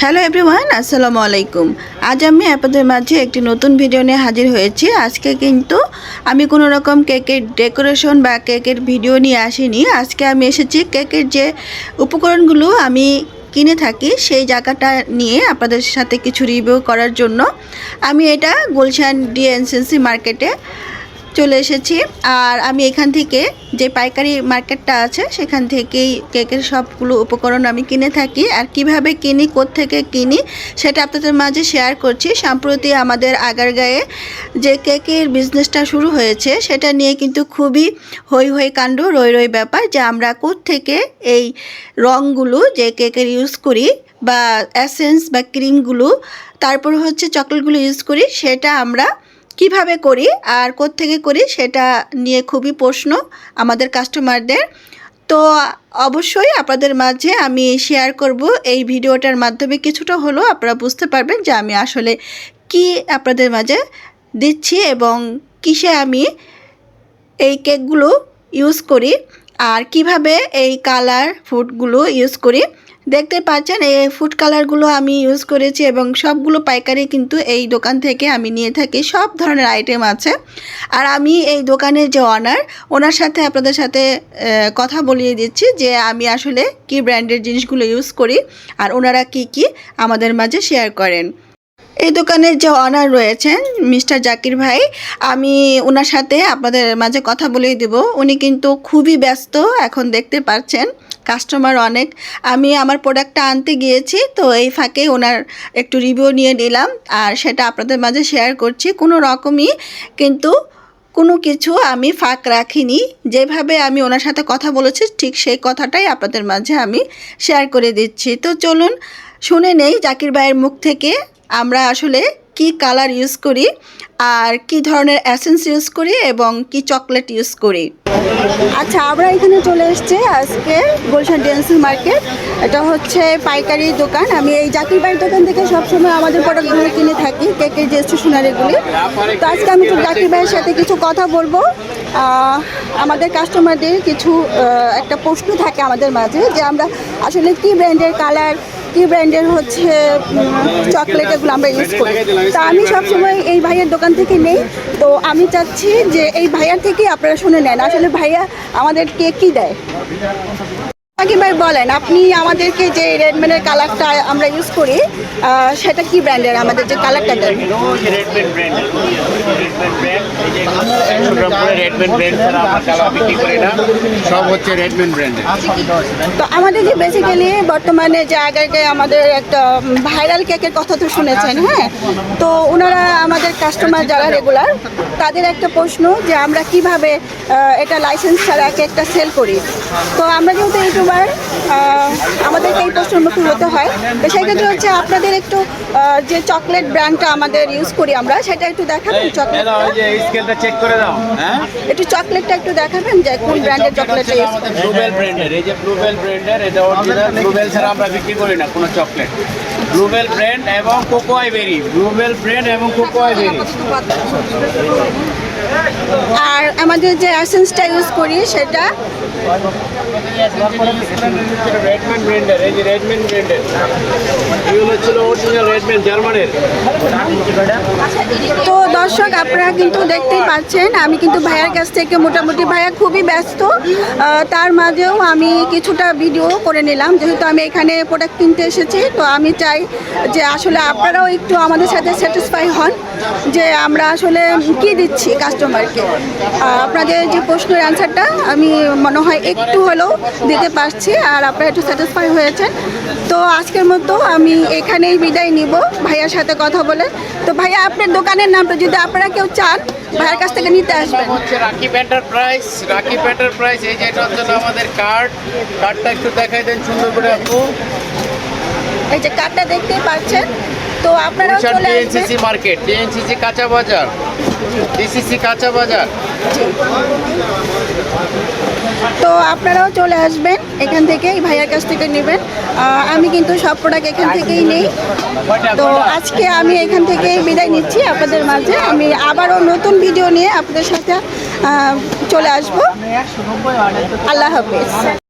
Hello everyone, আসসালামু আলাইকুম। আজ আমি আপনাদের মাঝে একটি নতুন ভিডিও নিয়ে হাজির হয়েছি। আজকে কিন্তু আমি কোনো রকম কেকের ডেকোরেশন বা কেকের ভিডিও নিয়ে আসিনি। আজকে আমি এসেছি কেকের যে উপকরণগুলো আমি কিনে থাকি, সেই জায়গাটা নিয়ে আপনাদের সাথে কিছু রিভিউ করার জন্য। আমি এটা গুলশান ডিএনসিসি মার্কেটে চলে এসেছি। আর আমি এখান থেকে যে পাইকারি মার্কেটটা আছে, সেখান থেকেই কেকের সবগুলো উপকরণ আমি কিনে থাকি। আর কীভাবে কিনি থেকে কিনি, সেটা আপনাদের মাঝে শেয়ার করছি। সম্প্রতি আমাদের আগারগাঁয়ে যে কেকের বিজনেসটা শুরু হয়েছে, সেটা নিয়ে কিন্তু খুবই হই হই কাণ্ড, রই রই ব্যাপার যে আমরা থেকে এই রঙগুলো যে কেকের ইউজ করি বা অ্যাসেন্স বা ক্রিমগুলো তারপর হচ্ছে চকলেটগুলো ইউজ করি, সেটা আমরা কীভাবে করি আর থেকে করি সেটা নিয়ে খুবই প্রশ্ন আমাদের কাস্টমারদের। তো অবশ্যই আপনাদের মাঝে আমি শেয়ার করব। এই ভিডিওটার মাধ্যমে কিছুটা হলেও আপনারা বুঝতে পারবেন যে আমি আসলে কি আপনাদের মাঝে দিচ্ছি এবং কিসে আমি এই কেকগুলো ইউজ করি আর কীভাবে এই কালার ফুডগুলো ইউজ করি। দেখতে পাচ্ছেন এই ফুড কালারগুলো আমি ইউজ করেছি এবং সবগুলো পাইকারি কিন্তু এই দোকান থেকে আমি নিয়ে থাকি। সব ধরনের আইটেম আছে। আর আমি এই দোকানের যে অনার ওনার সাথে আপনাদের সাথে কথা বলিয়ে দিচ্ছি যে আমি আসলে কি ব্র্যান্ডের জিনিসগুলো ইউজ করি আর ওনারা কি কি আমাদের মাঝে শেয়ার করেন। এই দোকানের যে অনার রয়েছেন, মিস্টার জাকির ভাই, আমি ওনার সাথে আপনাদের মাঝে কথা বলেই দেব। উনি কিন্তু খুবই ব্যস্ত, এখন দেখতে পাচ্ছেন। কাস্টমার অনেক। আমি আমার প্রোডাক্টটা আনতে গিয়েছি, তো এই ফাঁকে ওনার একটু রিভিউ নিয়ে নিলাম আর সেটা আপনাদের মাঝে শেয়ার করছি। কোনো রকমই কিন্তু কোনো কিছু আমি ফাঁক রাখিনি। যেভাবে আমি ওনার সাথে কথা বলেছি, ঠিক সেই কথাটাই আপনাদের মাঝে আমি শেয়ার করে দিচ্ছি। তো চলুন, শুনে নেই জাকির ভাইয়ের মুখ থেকে। আমরা আসলে কি কালার ইউজ করি আর কি ধরনের অ্যাসেন্স ইউজ করি এবং কি চকলেট ইউজ করি। আচ্ছা আমরা এখানে চলে এসেছি আজকে গুলশান ডেন্সিল মার্কেট। এটা হচ্ছে পাইকারি দোকান। আমি এই জাকির ভাইয়ের দোকান থেকে সবসময় আমাদের প্রোডাক্টগুলো কিনে থাকি, কেকের যে স্টেশনারিগুলি। তো আজকে আমি একটু জাকির ভাইয়ের সাথে কিছু কথা বলব। আমাদের কাস্টমারদের কিছু একটা প্রশ্ন থাকে আমাদের মাঝে যে আমরা আসলে কি ব্র্যান্ডের কালার কি ব্র্যান্ডের হচ্ছে চকলেট এগুলো আমরা ইউজ করি। তা আমি সবসময় এই ভাইয়ের দোকান থেকে নেই। তো আমি চাচ্ছি যে এই ভাইয়ার থেকে আপনারা শুনে নেন। আসলে ভাইয়া আমাদেরকে কি দেয়? কি ভাই বলেন আপনি আমাদেরকে যে রেডম্যানের কালারটা আমরা ইউজ করি সেটা কি ব্র্যান্ডের আমাদের যে কালারটা দেন। রেডম্যান ব্র্যান্ড রেডম্যান ব্র্যান্ড একশো গ্রাম করে রেডম্যান ব্র্যান্ড ছাড়া আমরা কালার বিক্রি করি না। সব হচ্ছে রেডম্যান ব্র্যান্ডের তো আমাদের যে বেসিক্যালি বর্তমানে যে আগে আমাদের একটা ভাইরাল কেকের কথা তো শুনেছেন হ্যাঁ? তো ওনারা আমাদের কাস্টমার যারা রেগুলার তাদের একটা প্রশ্ন যে আমরা কীভাবে এটা লাইসেন্স ছাড়া কেকটা সেল করি? তো আমরা যেহেতু ইউটিউবার আমাদেরকে এই প্রশ্নের মুখে হতে হয়। তো সেক্ষেত্রে হচ্ছে আপনাদের একটু যে চকলেট ব্র্যান্ডটা আমাদের ইউজ করি আমরা সেটা একটু দেখাবেন চকলেটটা ওই যে স্কেলটা চেক করে দাও হ্যাঁ? একটু চকলেটটা একটু দেখাবেন যে কোন ব্র্যান্ডের চকলেটটা ইউজ আমাদের ব্লুবেল ব্র্যান্ডের এই যে ব্লুবেল ব্র্যান্ডের এটা অরিজিনাল ব্লুবেল ছাড়া আমরা বিক্রি করি না কোনো চকলেট ব্লুবেল ব্র্যান্ড এবং কোকোয়াই বেরি ব্লুবেল ব্র্যান্ড এবং কোকোয়াই বেরি আর আমাদের যে অ্যাসেন্সটা ইউজ করি সেটা তো দর্শক, আপনারা কিন্তু দেখতেই পাচ্ছেন, আমি কিন্তু ভাইয়ার কাছ থেকে মোটামুটি ভাইয়া খুবই ব্যস্ত। তার মাঝেও আমি কিছুটা ভিডিও করে নিলাম, যেহেতু আমি এখানে প্রোডাক্ট কিনতে এসেছি, তো আমি চাই যে আসলে আপনারাও একটু আমাদের সাথে স্যাটিসফাই হন, যে আমরা আসলে কি দিচ্ছি কাস্টমারকে আপনাদের যে প্রশ্নের অ্যান্সারটা আমি মনে হয় একটু হলেও দিতে পারছি আর আপনারা একটু স্যাটিসফাই হয়েছেন। তো আজকের মতো আমি এখানেই বিদায় নিব ভাইয়ার সাথে কথা বলে। তো ভাইয়া আপনার দোকানের নামটা যদি আপনারা কেউ চান ভাইয়ের কাছ থেকে নিতে আসবেন। হচ্ছে রাকিব এন্টারপ্রাইজ রাকিব এন্টারপ্রাইজ এই যে এটা হচ্ছে আমাদের কার্ড কার্ডটা একটু দেখাই দেন সুন্দর করে আপু। এই যে কার্ডটা দেখতেই পাচ্ছেন। তো গুলশান চলে আসবেন। মার্কেট ডিএনসিসি কাঁচা বাজার। ডিসিসি কাঁচা বাজার। তো আপনারাও চলে আসবেন, এখান থেকে ভাইয়ার কাছ থেকে নেবেন। আমি কিন্তু সব প্রোডাক্ট এখান থেকেই নেই। তো আজকে আমি এখান থেকে বিদায় নিচ্ছি আপনাদের মাঝে। আমি আবারও নতুন ভিডিও নিয়ে আপনাদের সাথে চলে আসব। আল্লাহ হাফিজ।